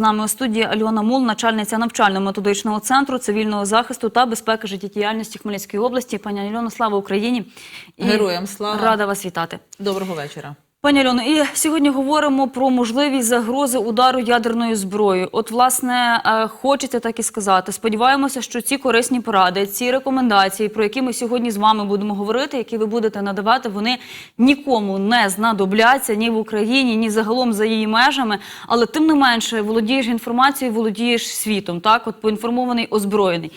з нами у студії Альона Мул, начальниця навчально-методичного центру цивільного захисту та безпеки життєдіяльності Хмельницької області. Пані Альоно, слава Україні! І Героям слава. Рада вас вітати. Доброго вечора. Пані Альоно, і сьогодні говоримо про можливість загрози удару ядерною зброєю. От, власне, е, хочеться так і сказати. Сподіваємося, що ці корисні поради, ці рекомендації, про які ми сьогодні з вами будемо говорити, які ви будете надавати, вони нікому не знадобляться ні в Україні, ні загалом за її межами. Але тим не менше, володієш інформацією, володієш світом. Так, от поінформований, озброєний.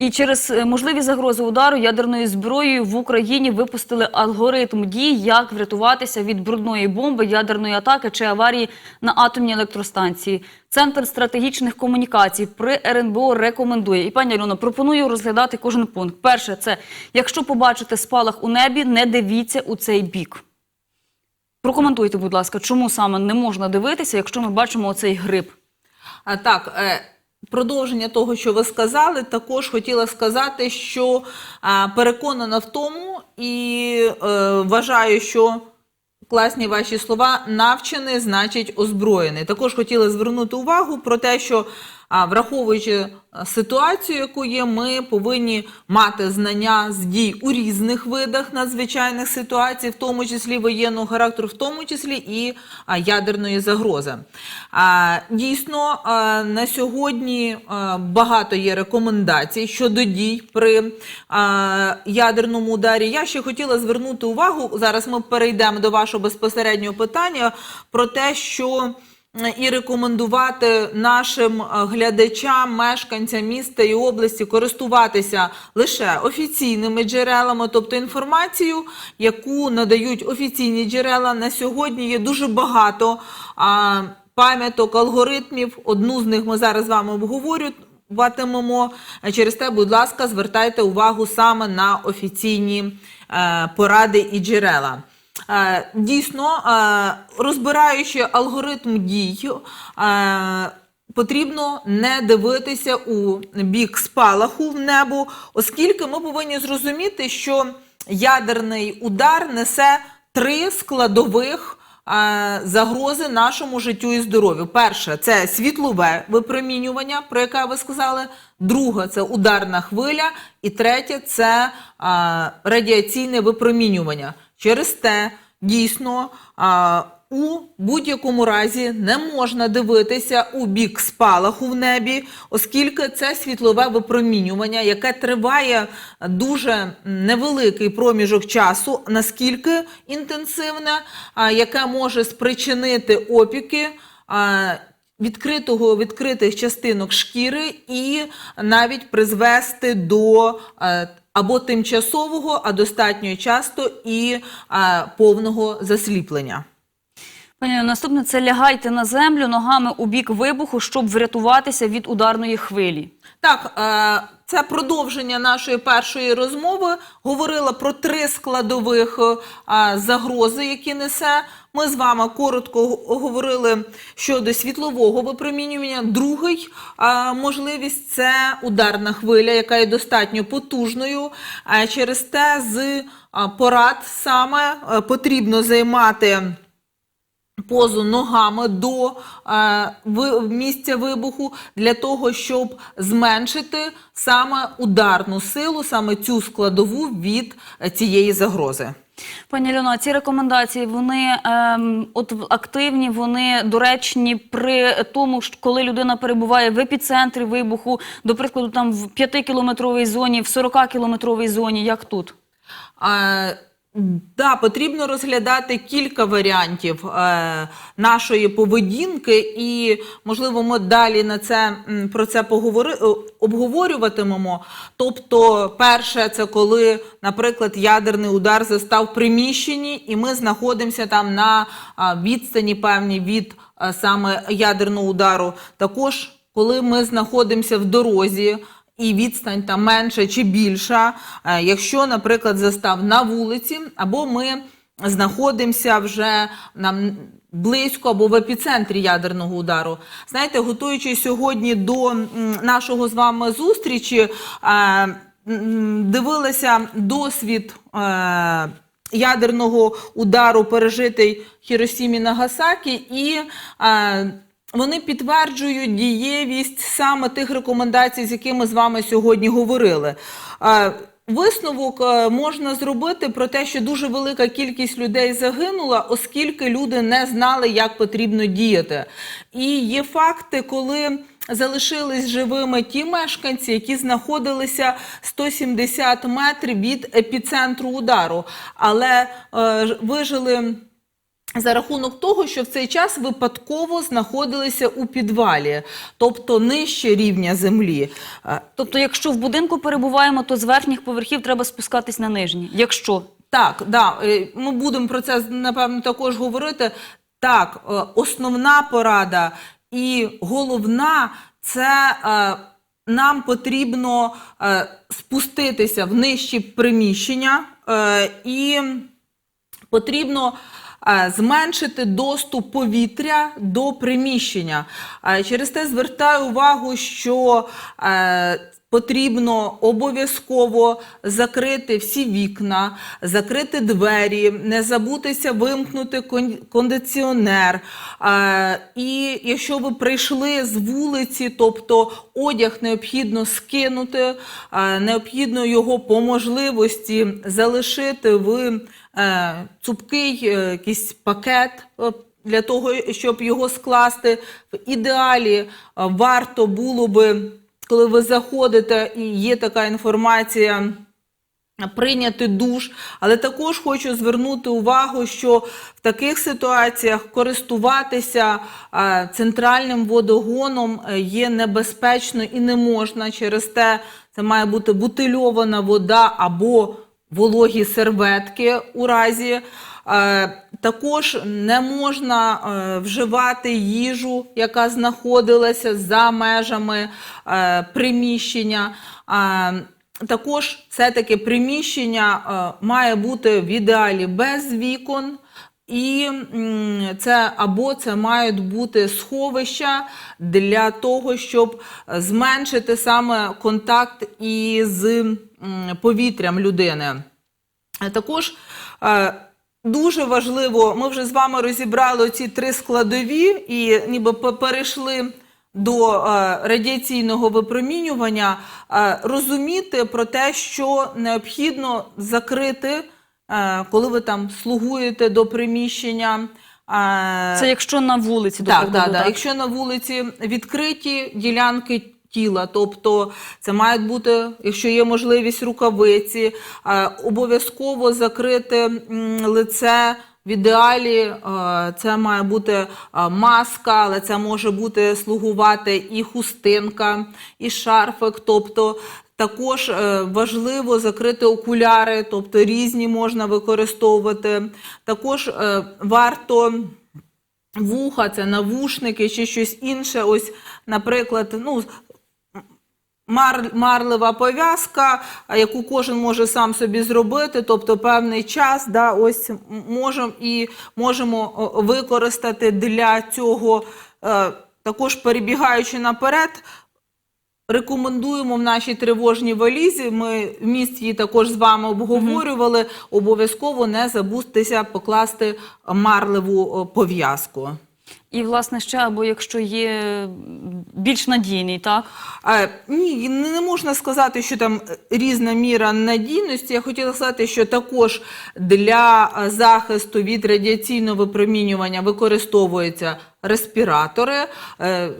І через е, можливі загрози удару ядерною зброєю в Україні випустили алгоритм дій, як врятуватися від брудної бомби, ядерної атаки чи аварії на атомній електростанції. Центр стратегічних комунікацій при РНБО рекомендує. І пані Альоно, пропоную розглядати кожен пункт. Перше, це якщо побачите спалах у небі, не дивіться у цей бік. Прокоментуйте, будь ласка, чому саме не можна дивитися, якщо ми бачимо оцей гриб. А, так, е, продовження того, що ви сказали, також хотіла сказати, що переконана в тому і е, вважаю, що класні ваші слова навчений, значить озброєний. Також хотіла звернути увагу про те, що а, враховуючи ситуацію, яку є, ми повинні мати знання з дій у різних видах надзвичайних ситуацій, в тому числі воєнного характеру, в тому числі і ядерної загрози. Дійсно, на сьогодні багато є рекомендацій щодо дій при ядерному ударі. Я ще хотіла звернути увагу. Зараз ми перейдемо до вашого безпосереднього питання про те, що і рекомендувати нашим е, глядачам, мешканцям міста і області користуватися лише офіційними джерелами, тобто інформацією, яку надають офіційні джерела. На сьогодні є дуже багато а, пам'яток, алгоритмів. Одну з них ми зараз з вами обговорюватимемо. Через те, будь ласка, звертайте увагу саме на офіційні е, поради і джерела. Е, Дійсно, е, розбираючи алгоритм дій, е, потрібно не дивитися у бік спалаху в небо, оскільки ми повинні зрозуміти, що ядерний удар несе три складових загрози нашому життю і здоров'ю. Перше це світлове випромінювання, про яке ви сказали. Друге це ударна хвиля, і третє це радіаційне випромінювання. Через те дійсно у будь-якому разі не можна дивитися у бік спалаху в небі, оскільки це світлове випромінювання, яке триває дуже невеликий проміжок часу, наскільки інтенсивне, яке може спричинити опіки. Відкритого відкритих частинок шкіри і навіть призвести до е, або тимчасового, а достатньо часто і а, повного засліплення. Пані, наступне це лягайте на землю ногами у бік вибуху, щоб врятуватися від ударної хвилі. Так, е, це продовження нашої першої розмови. Говорила про три складових е, загрози, які несе. Ми з вами коротко говорили щодо світлового випромінювання. Другий е, можливість це ударна хвиля, яка є достатньо потужною. Через те з е, порад саме потрібно займати позу ногами до е, місця вибуху для того, щоб зменшити саме ударну силу, саме цю складову від е, цієї загрози. Пані Альоно, ці рекомендації вони ем, от активні, вони доречні при тому, що коли людина перебуває в епіцентрі вибуху, до прикладу, там в 5-кілометровій зоні, в 40-кілометровій зоні, як тут? Е, Да, потрібно розглядати кілька варіантів е, нашої поведінки, і можливо, ми далі на це про це поговори, е, обговорюватимемо. Тобто, перше, це коли, наприклад, ядерний удар застав приміщенні, і ми знаходимося там на відстані певній від а, саме ядерного удару. Також, коли ми знаходимося в дорозі і відстань там менша чи більша, е, якщо, наприклад, застав на вулиці, або ми знаходимося вже нам близько або в епіцентрі ядерного удару. Знаєте, готуючись сьогодні до нашого з вами зустрічі, е, дивилася досвід. е, Ядерного удару пережитий Хіросімі Нагасакі, і вони підтверджують дієвість саме тих рекомендацій, з якими з вами сьогодні говорили. Е, Висновок е, можна зробити про те, що дуже велика кількість людей загинула, оскільки люди не знали, як потрібно діяти. І є факти, коли залишились живими ті мешканці, які знаходилися 170 метрів від епіцентру удару, але е, вижили за рахунок того, що в цей час випадково знаходилися у підвалі, тобто нижче рівня землі. Е, Тобто, якщо в будинку перебуваємо, то з верхніх поверхів треба спускатись на нижні. Якщо Так, да, е, ми будемо про це напевно також говорити. Так, е, основна порада і головна це нам потрібно спуститися в нижчі приміщення і потрібно зменшити доступ повітря до приміщення. Е, Через те звертаю увагу, що е, потрібно обов'язково закрити всі вікна, закрити двері, не забутися вимкнути кондиціонер. Е, І якщо ви прийшли з вулиці, тобто одяг необхідно скинути, е, необхідно його по можливості залишити в е, цупкий е, якийсь пакет. е, Для того, щоб його скласти, в ідеалі е, варто було би, коли ви заходите і є така інформація, прийняти душ, але також хочу звернути увагу, що в таких ситуаціях користуватися е, центральним водогоном е, є небезпечно і не можна. Через те це має бути бутильована вода або вологі серветки у разі. Е, Також не можна е, вживати їжу, яка знаходилася за межами е, приміщення. Також все-таки приміщення е, має бути в ідеалі без вікон. І це або це мають бути сховища для того, щоб зменшити саме контакт із повітрям людини. Також е, дуже важливо, ми вже з вами розібрали ці три складові і ніби пе- перейшли до е, радіаційного випромінювання, е, розуміти про те, що необхідно закрити, коли ви там слугуєте до приміщення. е, це якщо на вулиці так, прикладу, так, так. Якщо на вулиці відкриті ділянки тіла, тобто це мають бути, якщо є можливість, рукавиці, е, обов'язково закрити лице. В ідеалі е, це має бути е, маска, але це може бути слугувати і хустинка, і шарфик. Тобто також е, важливо закрити окуляри, тобто різні можна використовувати. Також е, варто вуха, це навушники чи щось інше. Ось, наприклад, ну, мар, марлева пов'язка, яку кожен може сам собі зробити, тобто певний час, да, ось м- можем і можемо використати для цього, е, також перебігаючи наперед, Рекомендуємо в нашій тривожній валізі. Ми вміст її також з вами обговорювали. Обов'язково не забудьтеся покласти марлеву е, пов'язку. І власне ще або якщо є більш надійний, так Е, ні, не можна сказати, що там е, різна міра надійності. Я хотіла сказати, що також для захисту від радіаційного випромінювання використовуються респіратори е,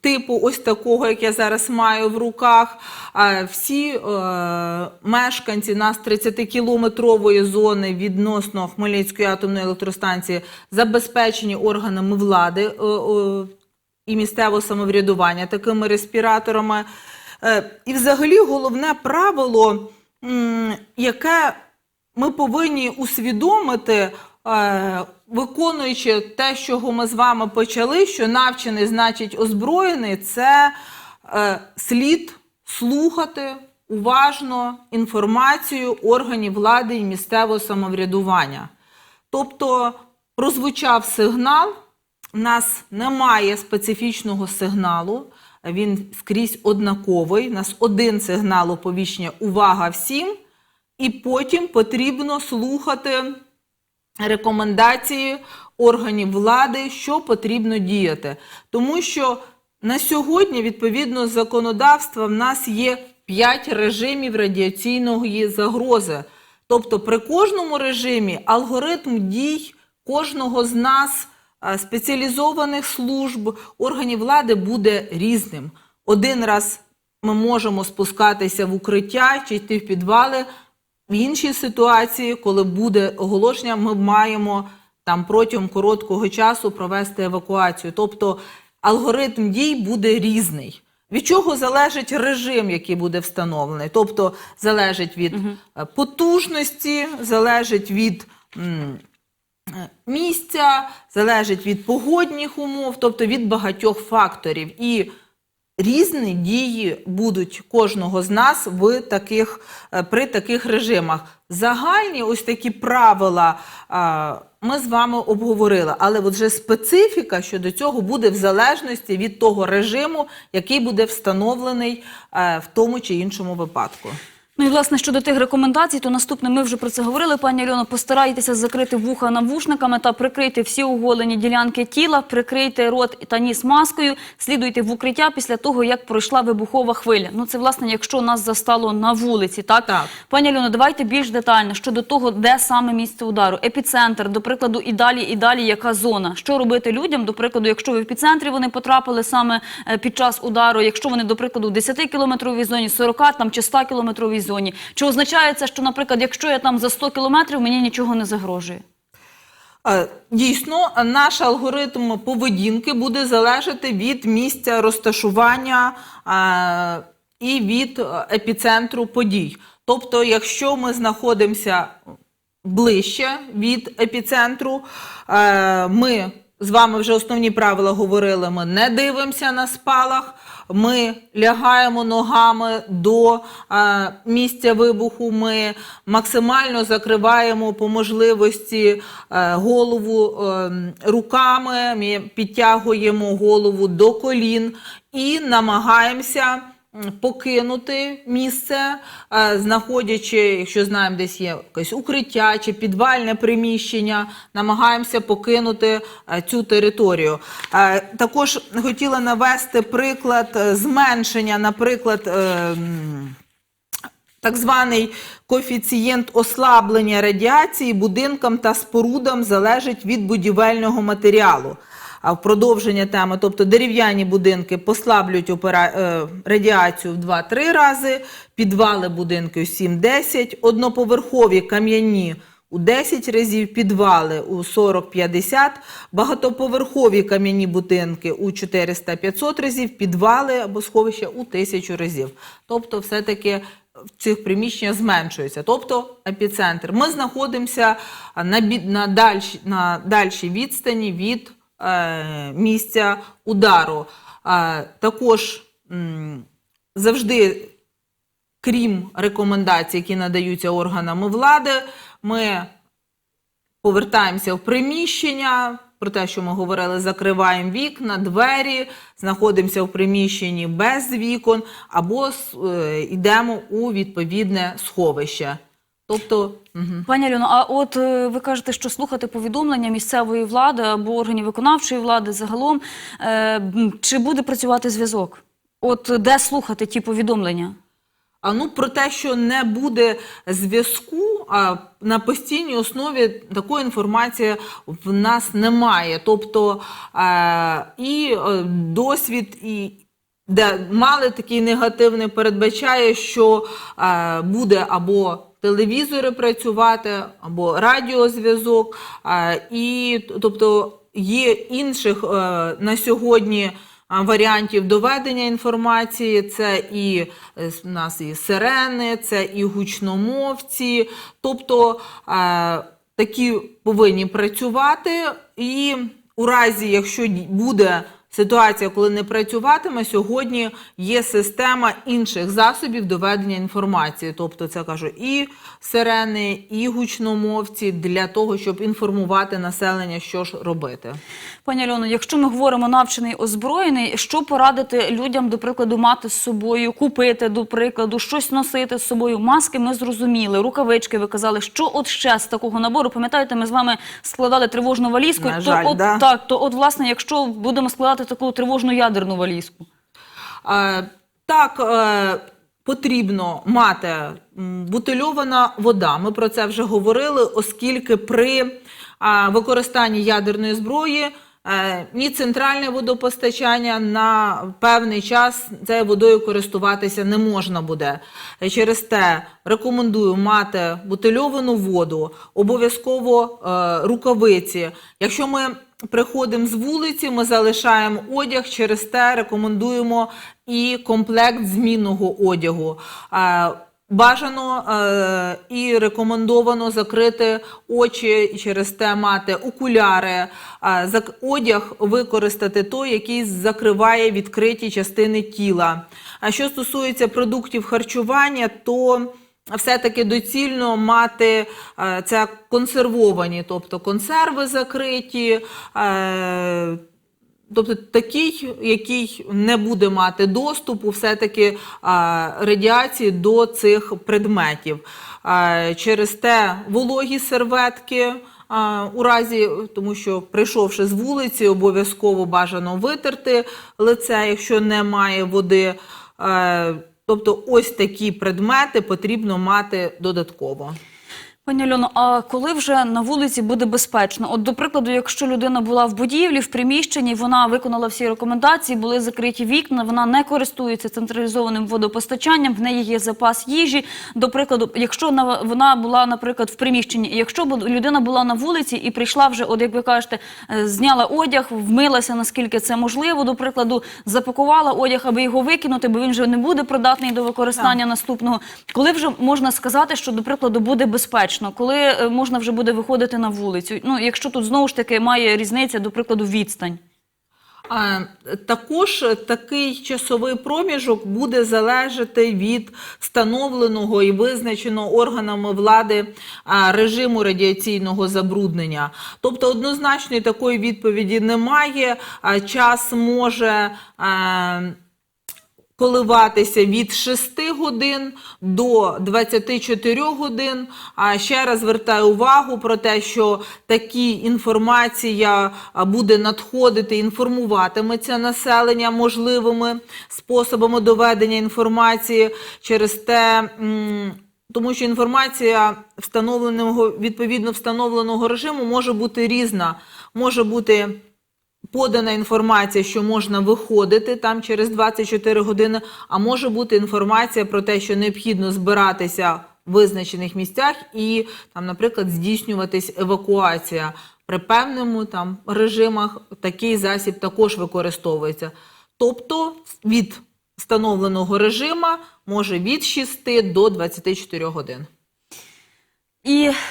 типу ось такого, як я зараз маю в руках. Всі е, мешканці нас 30-кілометрової зони відносно Хмельницької атомної електростанції забезпечені органами влади. е, і місцевого самоврядування такими респіраторами. І взагалі головне правило, яке ми повинні усвідомити, виконуючи те, з чого ми з вами почали, що навчений значить озброєний, це е, слід слухати уважно інформацію органів влади і місцевого самоврядування. Тобто прозвучав сигнал, у нас немає специфічного сигналу, він скрізь однаковий. У нас один сигнал оповіщення увага всім, і потім потрібно слухати рекомендації органів влади, що потрібно діяти. Тому що на сьогодні, відповідно з законодавства, в нас є 5 режимів радіаційної загрози. Тобто при кожному режимі алгоритм дій кожного з нас, спеціалізованих служб, органів влади буде різним. Один раз ми можемо спускатися в укриття чи йти в підвали. В іншій ситуації, коли буде оголошення, ми маємо там протягом короткого часу провести евакуацію. Тобто алгоритм дій буде різний. Від чого залежить режим, який буде встановлений? Тобто залежить від е, потужності, залежить від м, е, місця, залежить від погодних умов, тобто від багатьох факторів. І різні дії будуть кожного з нас в таких, е, при таких режимах. Загальні ось такі правила ми з вами обговорили, але от вже специфіка щодо цього буде в залежності від того режиму, який буде встановлений е, в тому чи іншому випадку. Ну і власне щодо тих рекомендацій, то наступне ми вже про це говорили. Пані Альоно, постарайтеся закрити вуха навушниками та прикрити всі оголені ділянки тіла, прикрийте рот та ніс маскою, слідуйте в укриття після того, як пройшла вибухова хвиля. Ну це власне, якщо нас застало на вулиці, так Так. пані Альоно, давайте більш детально щодо того, де саме місце удару, епіцентр, до прикладу, і далі, і далі, яка зона. Що робити людям? До прикладу, якщо в епіцентрі вони потрапили саме е, під час удару, якщо вони, до прикладу, в 10-кілометровій зоні, 40 там чи 100-кілометровій зоні. Чи означає це, що, наприклад, якщо я там за 100 кілометрів, мені нічого не загрожує? Е, Дійсно, наш алгоритм поведінки буде залежати від місця розташування е, і від е, епіцентру подій. Тобто, якщо ми знаходимося ближче від епіцентру, ми з вами вже основні правила говорили: ми не дивимося на спалах. Ми лягаємо ногами до е, місця вибуху. Ми максимально закриваємо по можливості е, голову е, руками, ми підтягуємо голову до колін і намагаємося покинути місце, е, знаходячи, якщо знаємо, десь є якесь укриття чи підвальне приміщення, намагаємося покинути е, цю територію. Е, Також хотіла навести приклад зменшення, наприклад. так званий коефіцієнт ослаблення радіації будинкам та спорудам залежить від будівельного матеріалу. А в продовження теми, тобто дерев'яні будинки послаблюють опера... е, радіацію в 2-3 рази, підвали будинки у 7-10, одноповерхові кам'яні у 10 разів, підвали у 40-50, багатоповерхові кам'яні будинки у 400-500 разів, підвали або сховища у 1000 разів. Тобто, все-таки в цих приміщеннях зменшується. Тобто епіцентр. Ми знаходимося на, на, дальші, на дальшій відстані від місця удару. Е, також завжди крім рекомендацій, які надаються органами влади, ми повертаємося в приміщення. Про те, що ми говорили, закриваємо вікна, двері, знаходимося в приміщенні без вікон, або е, йдемо у відповідне сховище. Тобто, мгм. Пані Альоно, а от е, ви кажете, що слухати повідомлення місцевої влади або органів виконавчої влади загалом, е, чи буде працювати зв'язок? От де слухати ті повідомлення? А ну про те, що не буде зв'язку, а на постійній основі такої інформації в нас немає. Тобто е, і е, досвід, і де мали такий негативний, передбачає, що е, буде або телевізори працювати, або радіозв'язок, е, і тобто є інших е, на сьогодні варіантів доведення інформації. Це і е, у нас і сирени, це і гучномовці. Тобто е, такі повинні працювати, і у разі, якщо буде ситуація, коли не працюватиме, сьогодні є система інших засобів доведення інформації. Тобто, це кажу, і сирени, і гучномовці для того, щоб інформувати населення, що ж робити. Пані Альоно, якщо ми говоримо навчений озброєний, що порадити людям, до прикладу, мати з собою, купити, до прикладу, щось носити з собою? Маски ми зрозуміли, рукавички ви казали. Що от ще з такого набору? Пам'ятаєте, ми з вами складали тривожну валізку. На то жаль, от да. так, то от власне, якщо будемо складати таку тривожну ядерну валізку. Е, Так, е, потрібно мати бутильована вода. Ми про це вже говорили, оскільки при а, використанні ядерної зброї е, ні центральне водопостачання на певний час цією водою користуватися не можна буде. Е, Через те рекомендую мати бутильовану воду, обов'язково е, рукавиці. Якщо ми приходимо з вулиці, ми залишаємо одяг, через те рекомендуємо і комплект змінного одягу. Е, Бажано е, і рекомендовано закрити очі і через те мати окуляри, е, одяг використати той, який закриває відкриті частини тіла. А що стосується продуктів харчування, то все-таки доцільно мати е, це консервовані, тобто консерви закриті. е, Тобто такий, який не буде мати доступу все-таки радіації до цих предметів. Через те вологі серветки. У разі, тому що прийшовши з вулиці, обов'язково бажано витерти лице, якщо немає води. Тобто, ось такі предмети потрібно мати додатково. Пані Альоно, а коли вже на вулиці буде безпечно? От, до прикладу, якщо людина була в будівлі, в приміщенні, вона виконала всі рекомендації, були закриті вікна, вона не користується централізованим водопостачанням, в неї є запас їжі. До прикладу, якщо на- вона була, наприклад, в приміщенні, якщо людина була на вулиці і прийшла вже, от як ви кажете, е, зняла одяг, вмилася наскільки це можливо, до прикладу, запакувала одяг, аби його викинути, бо він вже не буде придатний до використання наступного. Коли вже можна сказати, що, до прикладу, буде безпечно, коли е, можна вже буде виходити на вулицю? Ну, якщо тут знову ж таки має різниця, до прикладу, відстань. Також такий часовий проміжок буде залежати від встановленого і визначеного органами влади режиму радіаційного забруднення. Тобто однозначної такої відповіді немає. Час може. Коливатися від 6 годин до 24 годин. А ще раз звертаю увагу про те, що такі інформація буде надходити, інформуватиметься населення можливими способами доведення інформації через те. тому що інформація встановленого відповідно встановленого режиму може бути різна, може бути подана інформація, що можна виходити там через 24 години, а може бути інформація про те, що необхідно збиратися в визначених місцях і там, наприклад, здійснюватись евакуація. При певному там режимах такий засіб також використовується. Тобто від встановленого режиму може від 6 до 24 годин.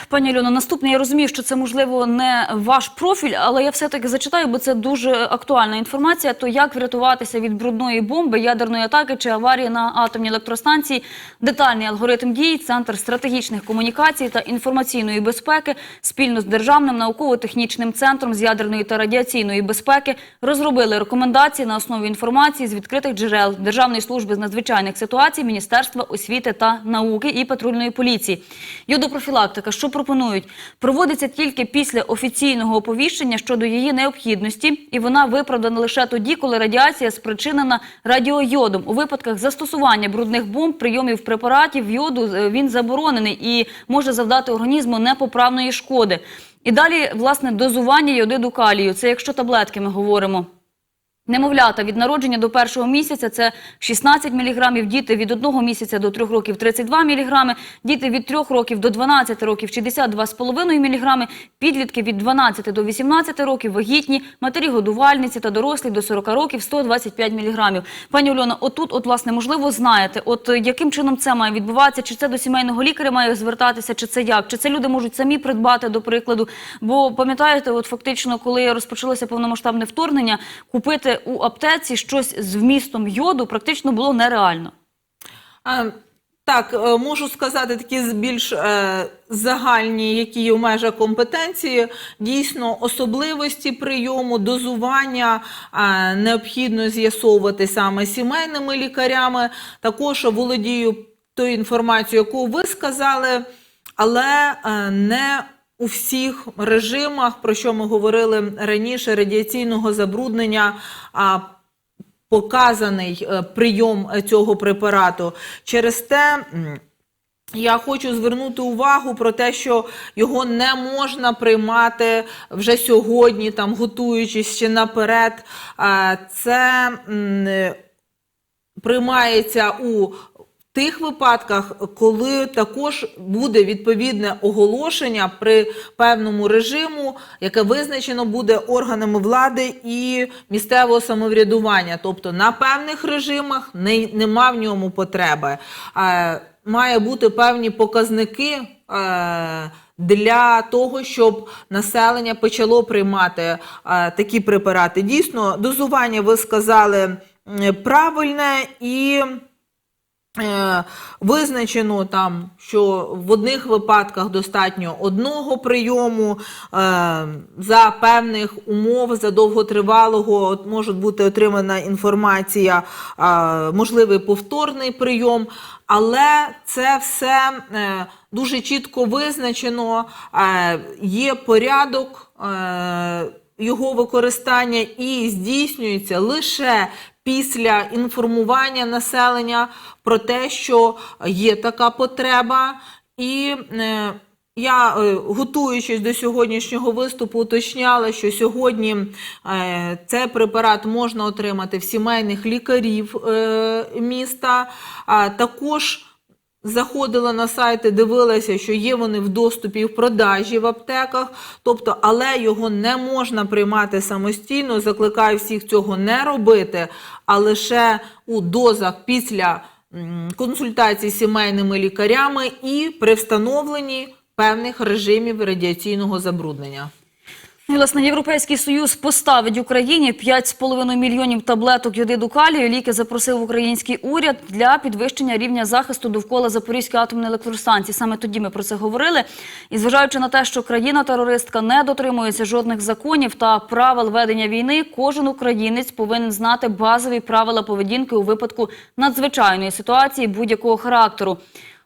Пані Альоно, наступне, я розумію, що це можливо не ваш профіль, але я все-таки зачитаю, бо це дуже актуальна інформація. То як врятуватися від брудної бомби, ядерної атаки чи аварії на атомній електростанції, детальний алгоритм дій, центр стратегічних комунікацій та інформаційної безпеки спільно з державним науково-технічним центром з ядерної та радіаційної безпеки розробили рекомендації на основі інформації з відкритих джерел Державної служби з надзвичайних ситуацій, Міністерства освіти та науки і патрульної поліції. Йодопрофілактика, що пропонують, проводиться тільки після офіційного оповіщення щодо її необхідності, і вона виправдана лише тоді, коли радіація спричинена радіойодом. У випадках застосування брудних бомб, прийомів препаратів йоду е, він заборонений і може завдати організму непоправної шкоди. І далі, власне, дозування йодиду калію. Це якщо таблетки ми говоримо. Немовлята від народження до першого місяця це 16 мг, діти від 1 місяця до 3 років 32 мг, діти від 3 років до 12 років 62,5 мг, підлітки від 12 до 18 років, вагітні, матері-годувальниці та дорослі до 40 років 125 мг. Пані Ольона, отут, от, власне, можливо, знаєте, от е, яким чином це має відбуватися, чи це до сімейного лікаря має звертатися, чи це як? Чи це люди можуть самі придбати, до прикладу? Бо пам'ятаєте, от фактично, коли розпочалося повномасштабне вторгнення, купити у аптеці щось з вмістом йоду практично було нереально. А, Так, е, можу сказати такі більш е, загальні, які є в межах компетенції. Дійсно, особливості прийому, дозування е, необхідно з'ясовувати саме сімейними лікарями. Також володію тою інформацією, яку ви сказали, але е, не у всіх режимах, про що ми говорили раніше, радіаційного забруднення. а показаний е, прийом цього препарату. Через те я хочу звернути увагу про те, що його не можна приймати вже сьогодні, там готуючись ще наперед. Це приймається у тих випадках, коли також буде відповідне оголошення при певному режиму, яке визначено буде органами влади і місцевого самоврядування. Тобто на певних режимах не, нема в ньому потреби. Е, має бути певні показники. Е, для того, щоб населення почало приймати е, такі препарати. Дійсно, дозування ви сказали правильне і Визначено там, що в одних випадках достатньо одного прийому, е, за певних умов, за довготривалого може бути отримана інформація, е, можливий повторний прийом, але це все е, дуже чітко визначено, е, є порядок. е, його використання і здійснюється лише після інформування населення про те, що є така потреба, і е, я, е, готуючись до сьогоднішнього виступу, уточняла, що сьогодні е, цей препарат можна отримати в сімейних лікарів е, міста. А також Заходила на сайти, дивилася, що є вони в доступі в продажі в аптеках, тобто, але його не можна приймати самостійно. Закликаю всіх цього не робити, а лише у дозах після м, консультацій з сімейними лікарями і при встановленні певних режимів радіаційного забруднення. Ну, власне, Європейський Союз поставить Україні 5,5 мільйонів таблеток йодиду калію. Ліки запросив український уряд для підвищення рівня захисту довкола Запорізької атомної електростанції. Саме тоді ми про це говорили. І зважаючи на те, що країна-терористка не дотримується жодних законів та правил ведення війни, кожен українець повинен знати базові правила поведінки у випадку надзвичайної ситуації будь-якого характеру.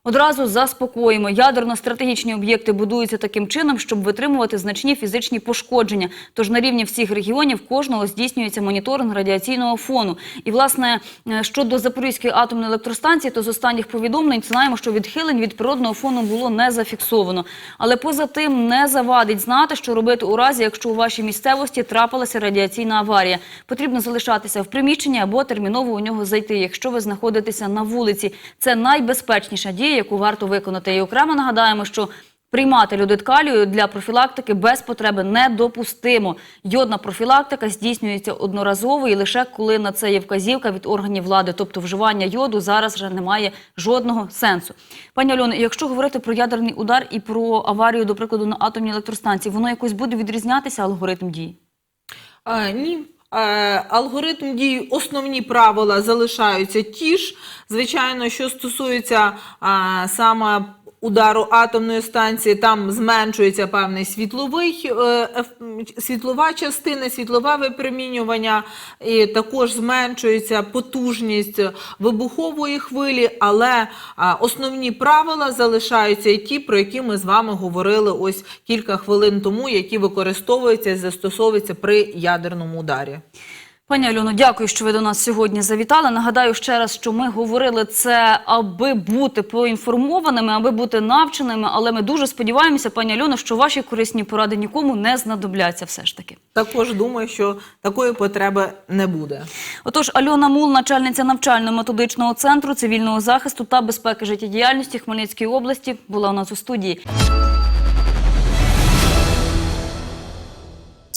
Одразу заспокоїмо. Ядерно-стратегічні об'єкти будуються таким чином, щоб витримувати значні фізичні пошкодження. Тож на рівні всіх регіонів кожного здійснюється моніторинг радіаційного фону. І власне е, щодо Запорізької атомної електростанції, то з останніх повідомлень знаємо, що відхилень від природного фону було не зафіксовано. Але поза тим не завадить знати, що робити у разі, якщо у вашій місцевості трапилася радіаційна аварія. Потрібно залишатися в приміщенні або терміново у нього зайти, якщо ви знаходитеся на вулиці. Це найбезпечніша дія, яку варто виконати. І окремо нагадаємо, що приймати людит калію для профілактики без потреби недопустимо. Йодна профілактика здійснюється одноразово і лише коли на це є вказівка від органів влади. Тобто вживання йоду зараз вже не має жодного сенсу. Пані Альоно, якщо говорити про ядерний удар і про аварію, до прикладу, на атомній електростанції, воно якось буде відрізнятися алгоритм дій? А, ні. Е, Алгоритм дій, основні правила залишаються ті ж. Звичайно, що стосується саме удару атомної станції, там зменшується певний світловий, е, світлова частина, світлове випромінювання, і також зменшується потужність вибухової хвилі, але основні правила залишаються і ті, про які ми з вами говорили ось кілька хвилин тому, які використовуються і застосовуються при ядерному ударі. Пані Альоно, дякую, що ви до нас сьогодні завітали. Нагадаю ще раз, що ми говорили це, аби бути поінформованими, аби бути навченими. Але ми дуже сподіваємося, пані Альоно, що ваші корисні поради нікому не знадобляться все ж таки. Також думаю, що такої потреби не буде. Отож, Альона Мул, начальниця навчально-методичного центру цивільного захисту та безпеки життєдіяльності Хмельницької області, була у нас у студії.